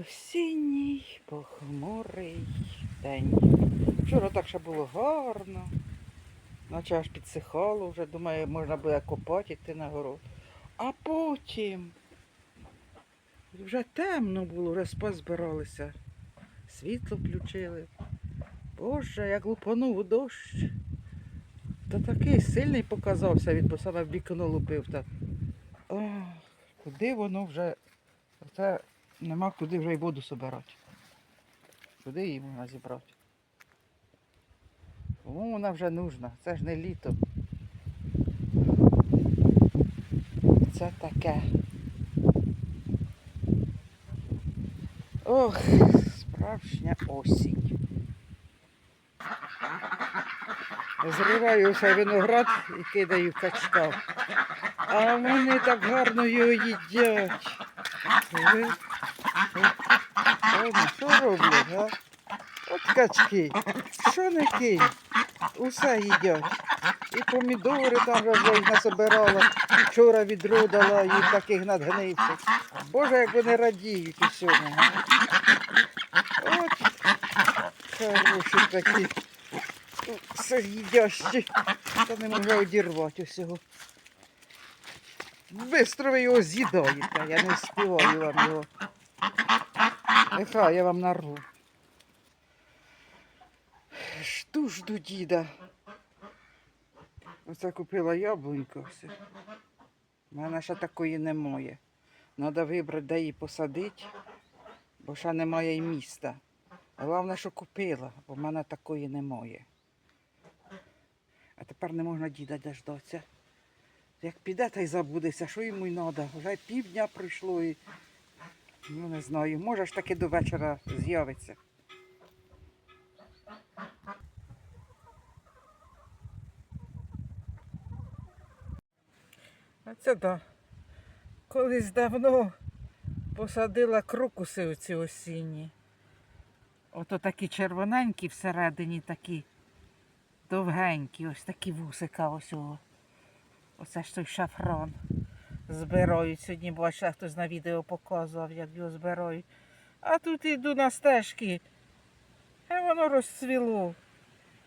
Осінній похмурий день. Вчора так ще було гарно, наче аж підсихало вже, думаю, можна буде копати, йти на город. А потім вже темно було, вже спать збиралися. Світло включили. Боже, як лупанув дощ. Та такий сильний показався, він бо саме в вікно лупив. Та... Ох, куди воно вже. Це нема куди вже й воду собирати. Куди її можна зібрати? Кому вона вже нужна? Це ж не літо. Це таке. Ох, справжня осінь. Зриваю виноград і кидаю качка. А вони так гарно його їдять. Вони що роблять, га? От качки. Що не кинь? Усе їдять. І помідори там їх насобирала. Вчора відро дала їм таких надгнивців. Боже, як вони радіють усьому. От хороші такі. Все їдящі. Та не можу одірвати усього. Бистро ви його з'їдаєте, я не встигаю вам його. Нехай я вам нарву. Жду, жду діда. Оце купила яблунько. все. У мене ще такої немає. Треба вибрати, де її посадити, бо ще немає і міста. Головне, що купила, бо в мене такої немає. А тепер не можна діда дождатися. Як піде, та й забудеться, що йому й треба. Вже півдня пройшло і ну не знаю, може ж таки до вечора з'явиться. А це да. Колись давно посадила крокуси оці осінні. Ото такі червоненькі всередині такі довгенькі, ось такі вусика ось. Оце ж той шафран. Збирають. Сьогодні бачила, хтось на відео показував, як його збирають. А тут іду на стежки. І воно розцвіло.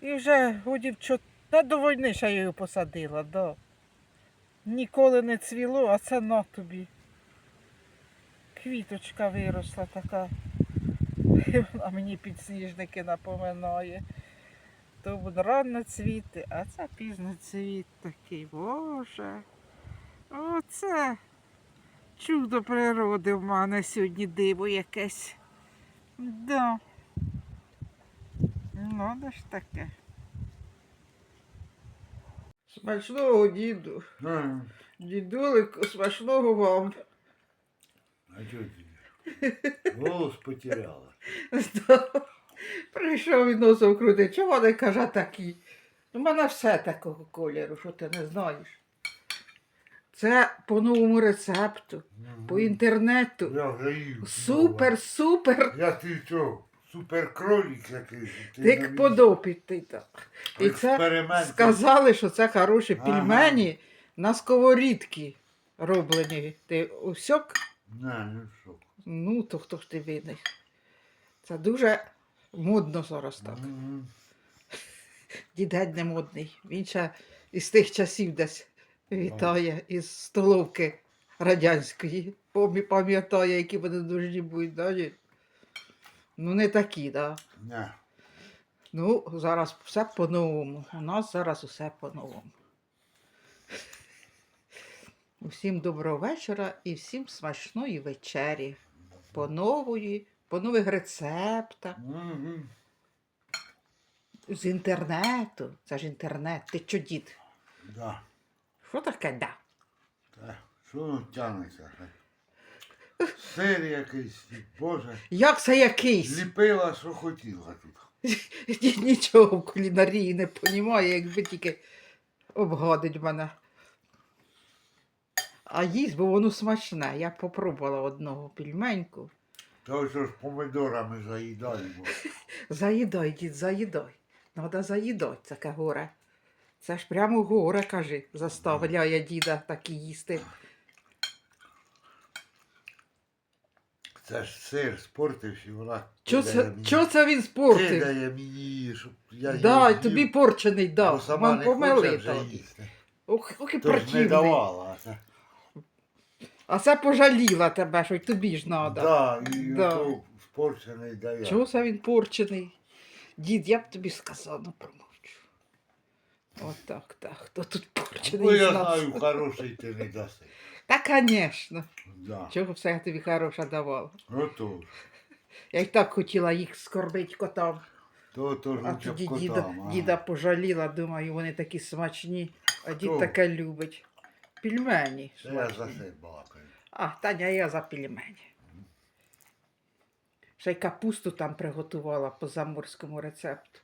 І вже годів чот... Та до війни ще я його посадила, да. Ніколи не цвіло, а це на тобі. Квіточка виросла така. І вона мені підсніжники напоминає. То рано цвіти, а це пізно цвіт такий. Боже. Оце чудо природи в мене сьогодні диво якесь. Да. Ну, де ж таке. Смачного діду. А, Дідулик, смачного вам. а чого ти? Голос потеряла. Да. Прийшов і носом крутить. Чого вони каже такі? У мене все такого кольору, що ти не знаєш. Це по новому рецепту, по інтернету. Я вже їв. Супер, супер. Я ти що, суперкролік якийсь. Тик подопіти так. І це Експеримент. сказали, що це хороші Ага. пельмені на сковорідки роблені. Ти усьок? Не, ну що. Ну, то хто ж ти винний. Це дуже модно зараз так. Мгм. Дід геть не модний. Він ще із тих часів десь вітає із столовки радянської. Пам'ятає, які вони дуже будуть, да, дід? Ну, не такі, да. Не. Ну, зараз все по-новому. У нас зараз усе по-новому. Усім доброго вечора і всім смачної вечері. По нової, по нових рецептах. Мгм. З інтернету. Це ж інтернет. Ти дід? Да. Що таке да? Та, Що воно тягнеться? Сир якийсь, боже. Як це якийсь? Ліпила, що хотіла тут. Нічого в кулінарії не понімає, якби тільки обгадить мене. А їсть, бо воно смачне. Я попробувала одного пельменьку. То що ж помидорами заїдаємо. Заїдай, дід, заїдай. Надо заїдати таке горе. Це ж прямо горе, кажи, заставляє діда так і їсти. Це ж сир спортився, вона Чо це, чо це він спортив? Кидає мені, щоб я Да, їв, тобі їв, порчений бо дав. сама Вам не хоче помили вже їсти. Ох, ох і Тож не противний. давала. а це- А це пожаліла тебе, що й тобі ж надо. Да, і Да. то спорчений дає. Чого це він порчений? Дід, я б тобі сказав, ну промовчу. Отак, так. Хто тут порчений? Із я знаю, хороший ти не даси. Та, звісно. Да. Чого все я тобі хороша давала? Отож. Я й так хотіла їх скорбить котам. То, то ж А лучше тоді б діда, котам. ага. діда пожаліла, думаю, вони такі смачні, а дід Хто? таке любить. Пельмені. Це я за смачні. себе балакаю. А, Таня, я за пельмені. Ще й капусту там приготувала по заморському рецепту.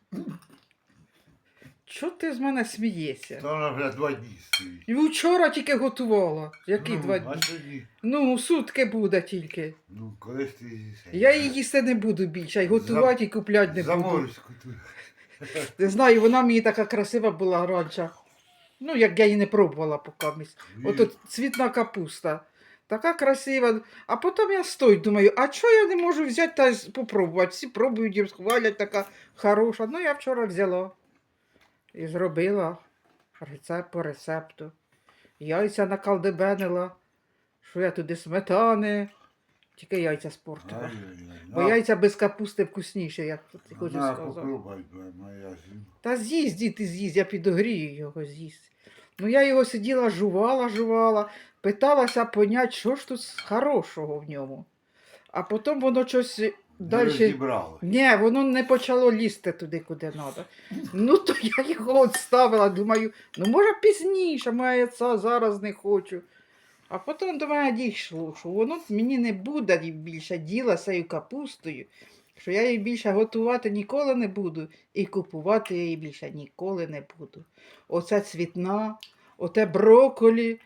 Чого ти з мене смієшся? Вона вже два дні стоїть. І вчора тільки готувала. Які ну, два А дні? тоді, Ну, сутки буде тільки. ну, колись ти з'їси. Я її їсти не буду більше, і готувати і купляти не буду. Заморську тут. Не знаю, вона мені така красива була раніше. Ну, як я її не пробувала поки. Ото цвітна капуста. Така красива. А потім я стою, думаю, а чого я не можу взяти та попробувати? Всі пробують хвалять, така хороша. Ну, я вчора взяла і зробила рецепт по рецепту. Яйця накалдебенила, що я туди сметани, тільки яйця спортила. Бо яйця без капусти вкусніше, як ти хочеш сказати. Та з'їсть, діти, з'їсть, я підогрію його з'їсть. Ну я його сиділа, жувала, жувала, питалася понять, що ж тут хорошого в ньому. А потім воно щось далі. розібрали. Ні, воно не почало лізти туди, куди треба. Ну, то я його відставила, думаю, ну може пізніше, моя яйця зараз не хочу. А потім до мене дійшло, що воно мені не буде більше діла з цією капустою, що я її більше готувати ніколи не буду, і купувати я її більше ніколи не буду. Оце цвітна, оте броколі,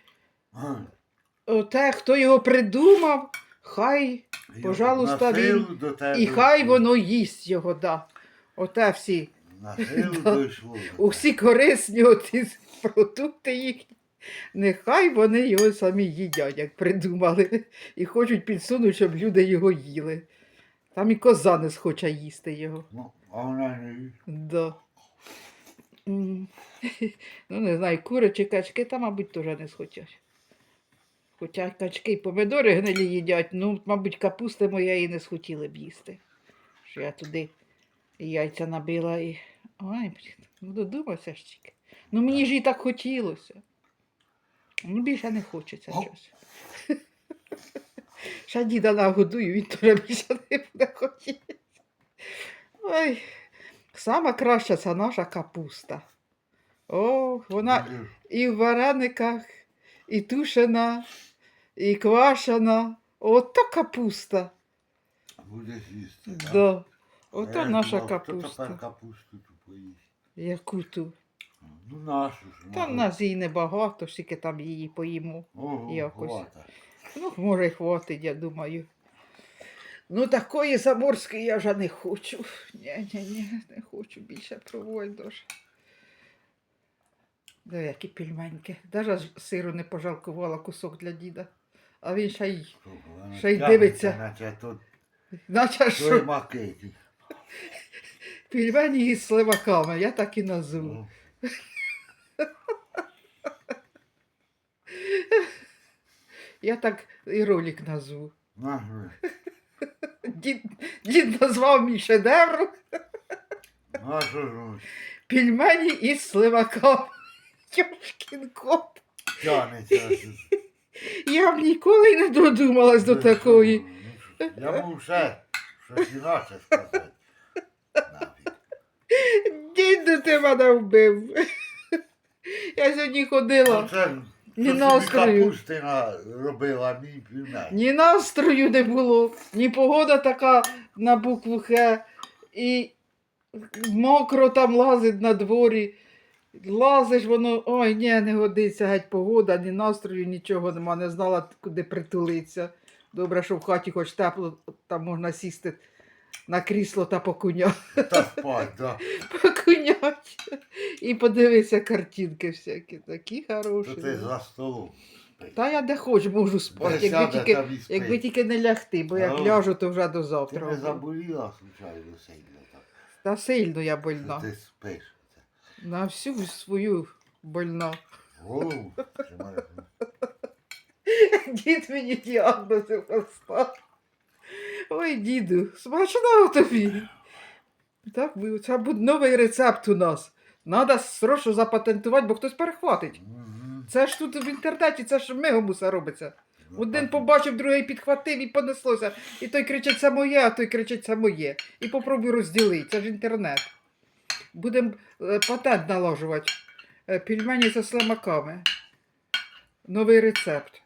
оте, хто його придумав, хай я Пожалуйста, він- до тебе і хай дійшло. воно їсть його, да. Оте всі, Да. дійшло. до усі корисні оті продукти їхні. Нехай вони його самі їдять, як придумали, і хочуть підсунути, щоб люди його їли. Там і коза не схоче їсти його. Ну, а вона не їсть. Да. М. Ну, не знаю, кури чи качки, там, мабуть, теж не схотять. Хоча качки і помидори гнилі їдять, ну, мабуть, капусти моєї не схотіли б їсти. Що я туди і яйця набила і. Ой, блін, ну додумався ж тільки. Ну мені ж і так хотілося. Ну, більше не хочеться щось. Ще діда нагодую, він теж більше не буде хотіти. Ой, сама краща це наша капуста. О, вона і в варениках, і тушена, і квашена. Ото капуста. Будеш їсти. так? Да. Ото наша думав, Хто капуста. тепер капусту ту поїсть? Яку ту. Ну, нашу ж. Та мабуть. нас її небагато, скільки там її поїмо. Ого, якось. хвата. Ну, може, й хватить, я думаю. Ну, такої заморської я вже не хочу. Ні, ні, ні, не хочу більше пробувати дуже. Да, які пельменьки. Даже сиру не пожалкувала кусок для діда. А він ще й, Ще й дивиться. Наче тут наче що, пельмені із сливаками, я так і назву. Ну, Я так і ролик назву. Дід, дід назвав мій шедевр А що ж пельмені із сливаками. Йошкін кот. тягнеться? Я б ніколи не додумалась до Ну, такої. ну, Я мов ще щось інакше сказати. Діду ти мене вбив. Я сьогодні ходила, Ну, Це ні настрою. робила, мій ні настрою не було, ні погода така на букву Х, і мокро там лазить на дворі. Лазиш воно, ой, ні, не годиться геть погода, ні настрою, нічого нема, не знала, куди притулитися. Добре, що в хаті хоч тепло, там можна сісти на крісло та покуняти. Та спать, да. покунять. І подивися картинки всякі, такі То хороші. ти за столом. Та я де хоч можу спати, якби Присяде тільки, там і спить. якби тільки не лягти, бо як Ну, ляжу, то вже до Ти завтра. не заболіла, случайно, сильно так. Та сильно я больна. Ти спиш. На всю свою больна. Голову. тримаєш. Дід мені діагнози поставив. Ой, діду, смачного тобі. Так, це буде новий рецепт у нас. Надо срочно запатентувати, бо хтось перехватить. Мгм. Це ж тут в інтернеті, це ж мигом усе робиться. Ну, Один побачив, другий підхватив і понеслося. І той кричить, це моє, а той кричить, це моє. І попробуй розділити. Це ж інтернет. Будемо патент наложувати. Е, Пельмені зі слимаками. Новий рецепт.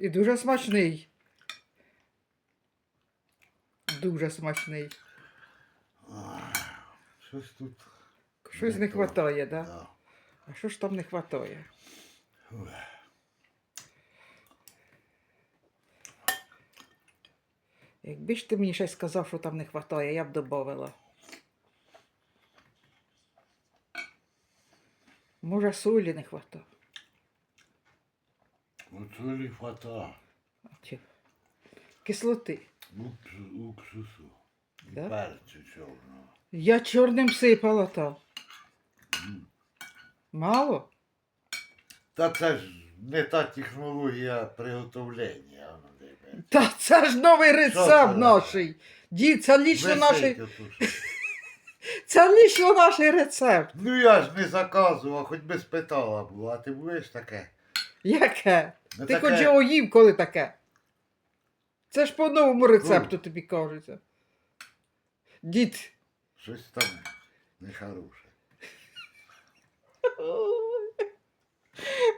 І дуже смачний. Дуже смачний. Щось тут. Щось Не вистачає, да? Да. А що ж там не вистачає? Якби ж ти мені щось сказав, що там не вистачає, я б додавала. Може, солі не вистачає. Оце лі фата. Чи Кислоти. Укс- Уксусу. І Да? перцю чорного. Я чорним сипала там. М. Мало? Та це ж не та технологія приготовлення. Та це ж новий це рецепт наш. Дід, це лічно Висить що. Це лічно наш рецепт. Ну я ж не заказував, хоч би спитала була, а ти будеш таке? Яке? Не Ти таке- хоч його їв, коли таке? Це ж по новому рецепту тобі кажеться. Дід. Щось там нехороше.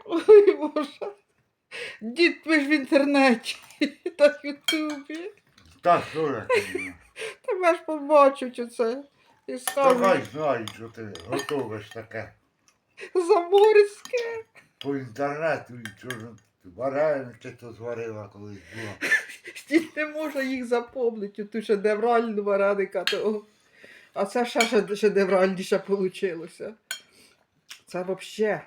Ой, Боже. Дід, ви ж в інтернеті та в Ютубі. Та що я кажу? Тебе ж побачать оце. І Та скажуть хай що ти готовиш таке. заморське. По інтернету і чорно вареники то зварила колись була. Дід не може їх запомнити, ту шедевральну вареника того. А це ще шед- шедевральніше вийшло. Це взагалі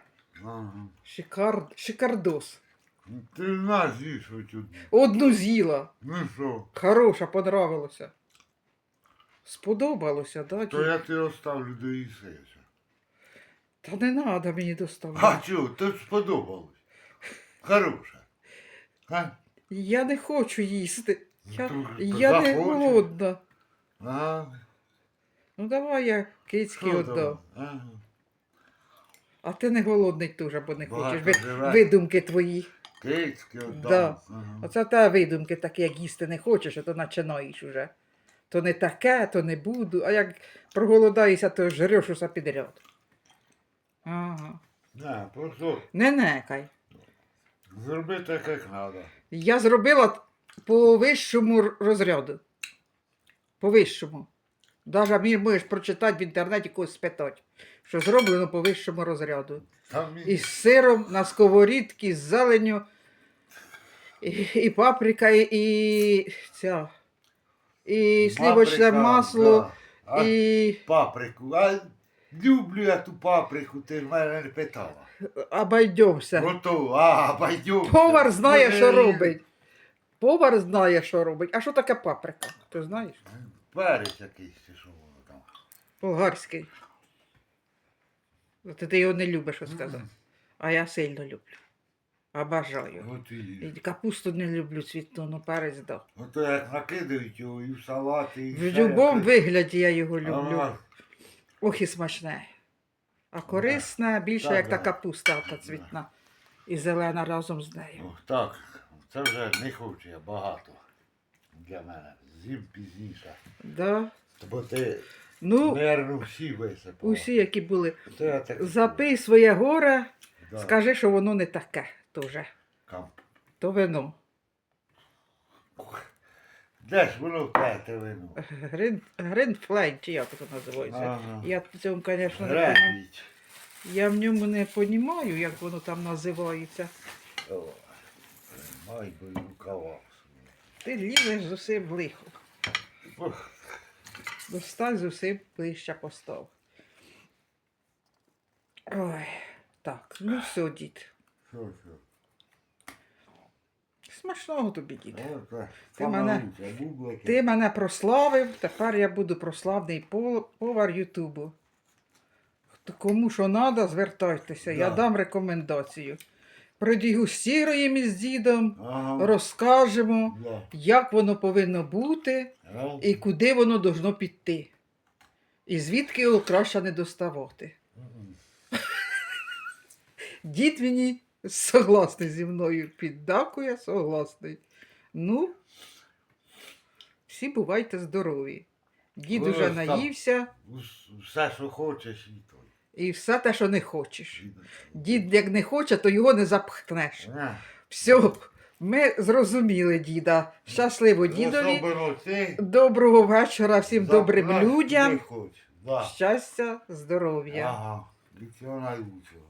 Ага. шикар... шикардос. Ну, Ти знаєш, їж хоч одну. Одну з'їла. Ну що, Хороша, понравилося. Сподобалося, да? то я тебе оставлю до їсися. Та не треба мені А чого, то сподобалось. Хороша. А? Я не хочу їсти. Я, Ну, то я не захочеш. голодна. Ага. Ну давай я кицьки Що віддам. Ага. А ти не голодний теж, бо не Багато хочеш. Ви, видумки твої. Кицьки віддам. Да. Ага. Оце та видумки такі, як їсти не хочеш, а то починаєш уже. То не таке, то не буду. А як проголодаєшся, то жреш усе підряд. Ага. Не, просто Не некай. зроби так, як треба. Я зробила по вищому р- розряду. По вищому. Даже мені можеш прочитати в інтернеті когось спитати, що зроблено по вищому розряду. Там і- Із сиром на сковорідці, з зеленю, і, і паприка, і, і ця. І слівочне Паприка, масло, да. А і паприку. А люблю я ту паприку, ти ж мене не питала. обойдемося. Готово. А, пойдем. Повар знає, що робить. Повар знає, що робить. А що таке паприка? Ти знаєш? Перець якийсь, чи що воно там. Болгарський. Ти його не любиш, що сказати. А я сильно люблю. Обажаю. От і. Капусту не люблю цвітну, ну перець да. Ото як накидають його і в салати, і В все, будь-якому як- вигляді я його люблю. Ага. Ох і смачне. А корисне більше, Так, як та капуста та цвітна. І зелена разом з нею. Ох, так, це вже не хочу я багато для мене. Зім пізніше. Да? Бо ти Ну, нервно всі висипав. усі, які були. Я так Запий своє горе, Да. скажи, що воно не таке теж. Камп. То вино. Де ж воно п'яте вино? Грин, Гринфлейн, чи як це називається. Ага. Я в цьому, звісно, не розумію. Я в ньому не розумію, як воно там називається. О, Май би рукава. Ти лізеш з усім лихо. Ох, Достань з усім ближче постав. Ой, так, ну все, дід. Що, що? Смачного тобі, дід. Оце, Ти мене- Ти мене прославив, тепер я буду прославний повар Ютубу. Кому що треба, звертайтеся, я дам рекомендацію. Продегустіруємо із дідом, Ага. розкажемо, Да. як воно повинно бути Ага. і куди воно должно піти. І звідки його краще не доставати. Мгм. Дід мені согласний зі мною піддакує, согласний. Ну, всі бувайте здорові. Дід Ось уже там. наївся Все, що хочеш, і той. і все те, що не хочеш. Дід як не хоче, то його не запхнеш. На. Все, ми зрозуміли діда. Щасливо дідові. Особливо ти. Доброго вечора всім добрим людям. Щастя, здоров'я. Ага. Від цього найлучшого.